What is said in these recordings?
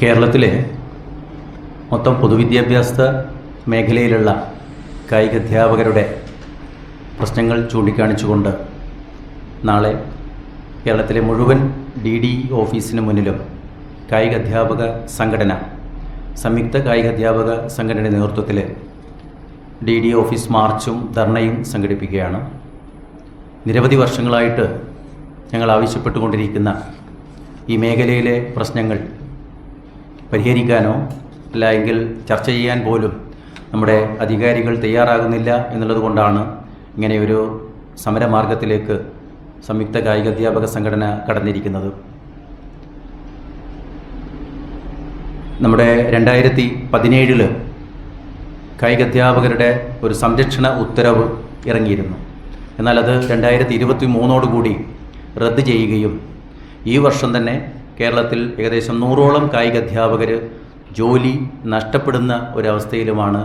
കേരളത്തിലെ മൊത്തം പൊതുവിദ്യാഭ്യാസ മേഖലയിലുള്ള കായിക അധ്യാപകരുടെ പ്രശ്നങ്ങൾ ചൂണ്ടിക്കാണിച്ചുകൊണ്ട് നാളെ കേരളത്തിലെ മുഴുവൻ ഡി ഡി ഓഫീസിന് മുന്നിലും കായിക അധ്യാപക സംഘടന സംയുക്ത കായിക അധ്യാപക സംഘടനയുടെ നേതൃത്വത്തിൽ ഡി ഡി ഓഫീസ് മാർച്ചും ധർണയും സംഘടിപ്പിക്കുകയാണ്. നിരവധി വർഷങ്ങളായിട്ട് ഞങ്ങൾ ആവശ്യപ്പെട്ടുകൊണ്ടിരിക്കുന്ന ഈ മേഖലയിലെ പ്രശ്നങ്ങൾ പരിഹരിക്കാനോ അല്ല എങ്കിൽ ചർച്ച ചെയ്യാൻ പോലും നമ്മുടെ അധികാരികൾ തയ്യാറാകുന്നില്ല എന്നുള്ളത് കൊണ്ടാണ് ഇങ്ങനെയൊരു സമരമാർഗത്തിലേക്ക് സംയുക്ത കായിക അധ്യാപക സംഘടന കടന്നിരിക്കുന്നത്. നമ്മുടെ രണ്ടായിരത്തി പതിനേഴിൽ കായിക അധ്യാപകരുടെ ഒരു സംരക്ഷണ ഉത്തരവ് ഇറങ്ങിയിരുന്നു. എന്നാൽ അത് രണ്ടായിരത്തി ഇരുപത്തി മൂന്നോടുകൂടി റദ്ദ് ചെയ്യുകയും ഈ വർഷം തന്നെ കേരളത്തിൽ ഏകദേശം നൂറോളം കായിക അധ്യാപകർ ജോലി നഷ്ടപ്പെടുന്ന ഒരവസ്ഥയിലുമാണ്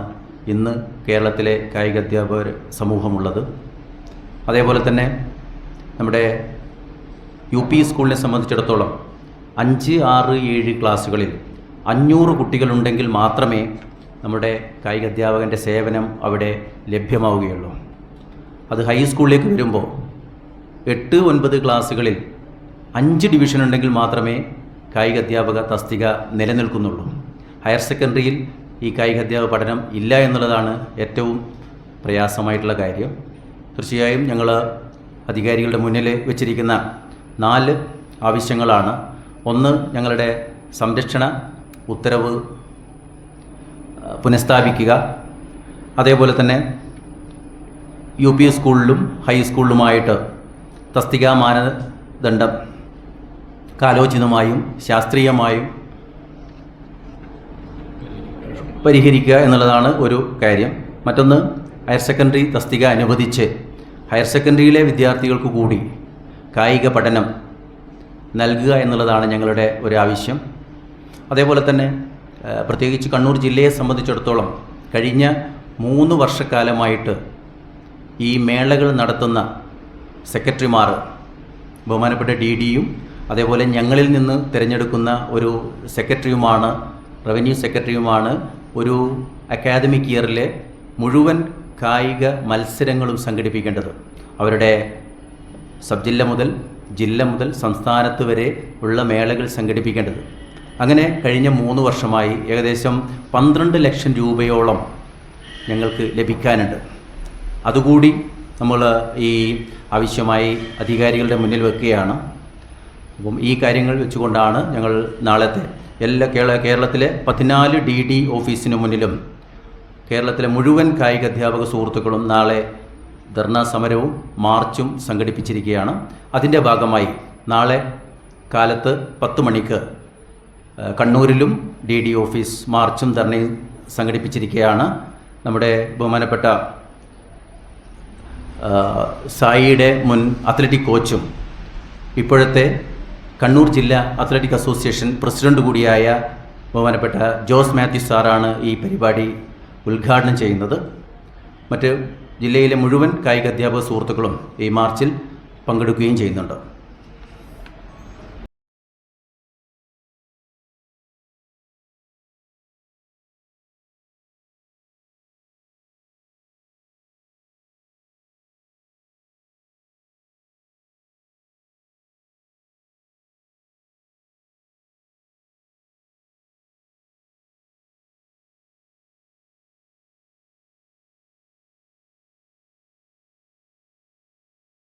ഇന്ന് കേരളത്തിലെ കായിക അധ്യാപകർ സമൂഹമുള്ളത്. അതേപോലെ തന്നെ നമ്മുടെ യു പി സ്കൂളിനെ സംബന്ധിച്ചിടത്തോളം അഞ്ച് ആറ് ഏഴ് ക്ലാസ്സുകളിൽ അഞ്ഞൂറ് കുട്ടികളുണ്ടെങ്കിൽ മാത്രമേ നമ്മുടെ കായിക അധ്യാപകന്റെ സേവനം അവിടെ ലഭ്യമാവുകയുള്ളൂ. അത് ഹൈസ്കൂളിലേക്ക് വരുമ്പോൾ എട്ട് ഒൻപത് ക്ലാസ്സുകളിൽ അഞ്ച് ഡിവിഷൻ ഉണ്ടെങ്കിൽ മാത്രമേ കായിക അധ്യാപക തസ്തിക നിലനിൽക്കുന്നുള്ളൂ. ഹയർ സെക്കൻഡറിയിൽ ഈ കായിക അധ്യാപക പഠനം ഇല്ല എന്നുള്ളതാണ് ഏറ്റവും പ്രയാസമായിട്ടുള്ള കാര്യം. തീർച്ചയായും ഞങ്ങൾ അധികാരികളുടെ മുന്നിൽ വെച്ചിരിക്കുന്ന നാല് ആവശ്യങ്ങളാണ്. ഒന്ന് ഞങ്ങളുടെ സംരക്ഷണ ഉത്തരവ് പുനഃസ്ഥാപിക്കുക. അതേപോലെ തന്നെ യു പി സ്കൂളിലും ഹൈസ്കൂളിലുമായിട്ട് തസ്തികാ മാനദണ്ഡം കാലോചിതമായും ശാസ്ത്രീയമായും പരിഹരിക്കുക എന്നുള്ളതാണ് ഒരു കാര്യം. മറ്റൊന്ന് ഹയർ സെക്കൻഡറി തസ്തിക അനുവദിച്ച് ഹയർ സെക്കൻഡറിയിലെ വിദ്യാർത്ഥികൾക്ക് കൂടി കായിക പഠനം നൽകുക എന്നുള്ളതാണ് ഞങ്ങളുടെ ഒരു അതേപോലെ തന്നെ പ്രത്യേകിച്ച് കണ്ണൂർ ജില്ലയെ സംബന്ധിച്ചിടത്തോളം കഴിഞ്ഞ മൂന്ന് വർഷക്കാലമായിട്ട് ഈ മേളകൾ നടത്തുന്ന സെക്രട്ടറിമാർ ബഹുമാനപ്പെട്ട ഡി ഡിയും അതേപോലെ ഞങ്ങളിൽ നിന്ന് തിരഞ്ഞെടുക്കുന്ന ഒരു സെക്രട്ടറിയുമാണ് റവന്യൂ സെക്രട്ടറിയുമാണ് ഒരു അക്കാദമിക് ഇയറിലെ മുഴുവൻ കായിക മത്സരങ്ങളും സംഘടിപ്പിക്കേണ്ടത്. അവരുടെ സബ് ജില്ല മുതൽ ജില്ല മുതൽ സംസ്ഥാനത്ത് വരെ ഉള്ള മേളകൾ സംഘടിപ്പിക്കേണ്ടത്. അങ്ങനെ കഴിഞ്ഞ മൂന്ന് വർഷമായി ഏകദേശം പന്ത്രണ്ട് ലക്ഷം രൂപയോളം ഞങ്ങൾക്ക് ലഭിക്കാനുണ്ട്. അതുകൂടി നമ്മൾ ഈ ആവശ്യമായി അധികാരികളുടെ മുന്നിൽ വെക്കുകയാണ്. അപ്പം ഈ കാര്യങ്ങൾ വെച്ചുകൊണ്ടാണ് ഞങ്ങൾ നാളത്തെ എല്ലാ കേരള കേരളത്തിലെ പതിനാല് ഡി ഡി ഓഫീസിന് മുന്നിലും കേരളത്തിലെ മുഴുവൻ കായിക അധ്യാപക സുഹൃത്തുക്കളും നാളെ ധർണാ സമരവും മാർച്ചും സംഘടിപ്പിച്ചിരിക്കുകയാണ്. അതിന്റെ ഭാഗമായി നാളെ കാലത്ത് പത്ത് മണിക്ക് കണ്ണൂരിലും ഡി ഡി ഓഫീസ് മാർച്ചും ധർണയും സംഘടിപ്പിച്ചിരിക്കുകയാണ്. നമ്മുടെ ബഹുമാനപ്പെട്ട സായിയുടെ മുൻ അത്ലറ്റിക് കോച്ചും ഇപ്പോഴത്തെ കണ്ണൂർ ജില്ലാ അത്ലറ്റിക് അസോസിയേഷൻ പ്രസിഡന്റ് കൂടിയായ ബഹുമാനപ്പെട്ട ജോസ് മാത്യു സാറാണ് ഈ പരിപാടി ഉദ്ഘാടനം ചെയ്യുന്നത്. മറ്റ് ജില്ലയിലെ മുഴുവൻ കായിക അധ്യാപക സുഹൃത്തുക്കളും ഈ മാർച്ചിൽ പങ്കെടുക്കുകയും ചെയ്യുന്നുണ്ട്.